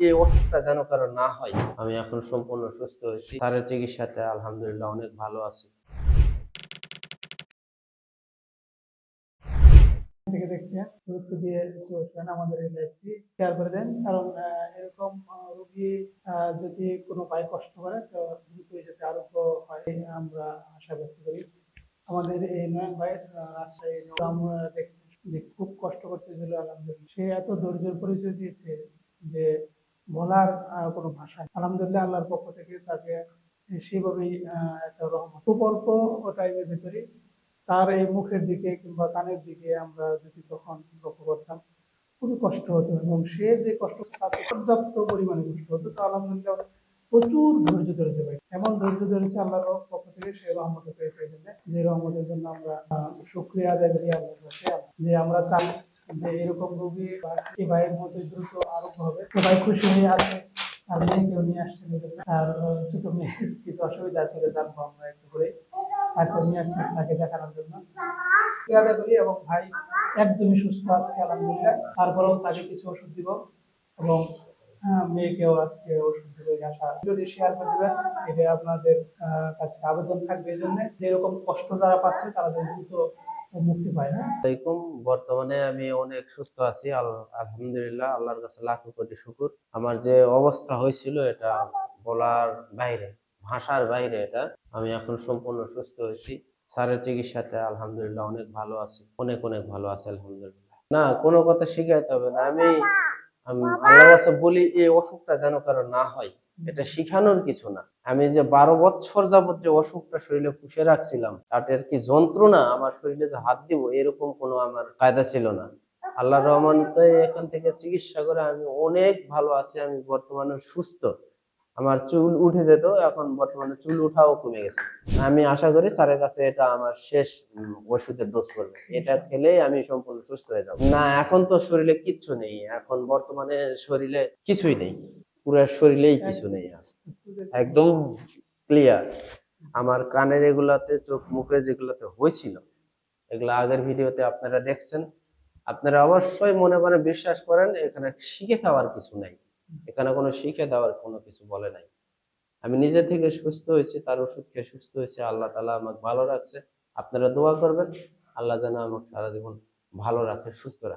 এই অসুখটা যেন কারও না হয়। আমি এখন সম্পূর্ণ সুস্থ হয়েছি। তারের চিকিৎসাতে আলহামদুলিল্লাহ অনেক ভালো আছি। থেকে দেখছেন গুরুত্ব দিয়ে চলছেন আমাদের এই লাইফটি। শেয়ার করে দেন। কারণ এরকম রোগী যদি কোনো ভাই কষ্ট করে তো দ্রুত যাতে আরোগ্য হয় আমরা আশা ব্যক্ত করি। আমাদের এই নয়ন ভাইয়ের রাজশাহী আমরা দেখছি যে খুব কষ্ট করতেছিল আলহামদুলিল্লাহ। সে এত ধৈর্যের পরিচয় দিয়েছে যে বলার কোনো ভাষা আলহামদুলিল্লাহ আল্লাহর পক্ষ থেকে তাকে সেভাবেই একটা রহমত। খুব অল্প টাইমের ভিতরে তার এই মুখের দিকে কিংবা কানের দিকে আমরা যদি তখন লক্ষ্য করতাম, খুবই কষ্ট হতো এবং সে যে কষ্ট পর্যাপ্ত পরিমাণে কষ্ট হতো। তো আলহামদুলিল্লাহ প্রচুর ধৈর্য ধরেছে ভাই। এমন ধৈর্য ধরেছে আল্লাহর পক্ষ থেকে সে রহমত পেয়েছে যে রহমতের জন্য আমরা শুকরিয়া আদায় করি আল্লাহর কাছে যে আমরা চাই যে এরকম রোগী এই ভাইয়ের মধ্যে দ্রুত আরোগ্য হবে। তো ভাই খুশি হয়ে আছে আর মেয়েকেও নিয়ে আসছেন আর ছোট মেয়ের কিছু অসুবিধা ছিল জানব আমরা একটু করে তাকে নিয়ে আসছি তাকে দেখানোর জন্য। পেয়ারা করি এবং ভাই একদমই সুস্থ আজকে, আলহামদুলিল্লাহ। তারপরেও তাকে কিছু ওষুধ দিব এবং মেয়েকেও আজকে ওষুধ দিব আশা। যদি শেয়ার করে দেবেন এটা আপনাদের কাছে আবেদন থাকবে এই জন্য। যেরকম কষ্ট যারা পাচ্ছে, তারা যেন দ্রুত মুক্তি পায় হ্যাঁ আলাইকুম, বর্তমানে আমি অনেক সুস্থ আছি আলহামদুলিল্লাহ, আল্লাহর কাছে লাখ কোটি শুকুর। আমার যে অবস্থা হয়েছিল এটা বলার বাইরে, ভাষার বাইরে এটা, আমি এখন সম্পূর্ণ সুস্থ হয়েছি। স্যারের চিকিৎসাতে আলহামদুলিল্লাহ অনেক ভালো আছি, অনেক অনেক ভালো আছি, আলহামদুলিল্লাহ। না, কোনো কথা শিখাইতে হবে না, আমি আমি আল্লাহর কাছে বলি, এই অসুখটা যেন কারও না হয়। এটা শিখানোর কিছু না। আমি যে বারো বছর যাবত যে অসুখটা শরীরে পুষে রাখছিলাম তাদের কি যন্ত্রণা আমার শরীরে যে হাত দিব, এরকম কোনো আমার কায়দা ছিল না। আল্লাহ রহমানতে এখান থেকে চিকিৎসা করে আমি অনেক ভালো আছি, আমি বর্তমানে সুস্থ। আমার চুল উঠে যেত, এখন বর্তমানে চুল উঠাও কমে গেছে। আমি আশা করি স্যারের কাছে এটা আমার শেষ ওষুধের ডোজ পড়বে এটা খেলেই আমি সম্পূর্ণ সুস্থ হয়ে যাব। না, এখন তো শরীরে কিচ্ছু নেই। এখন বর্তমানে শরীরে কিছুই নেই। পুরো শরীরেই কিছু নেই একদম ক্লিয়ার আমার কানের এগুলাতে চোখ মুখে যেগুলাতে হয়েছিল এগুলো আগের ভিডিওতে আপনারা দেখছেন। আপনারা অবশ্যই মনে মনে বিশ্বাস করেন এখানে শিখে খাওয়ার কিছু নাই। এখানে কোনো শিখে দেওয়ার কোনো কিছু বলে নাই। আমি নিজে থেকে সুস্থ হয়েছি তার ওষুধ খেয়ে সুস্থ হয়েছে। আল্লাহ তালা আমাকে ভালো রাখছে। আপনারা দোয়া করবেন। আল্লাহ যেন আমাকে সারা জীবন ভালো রাখে সুস্থ রাখে।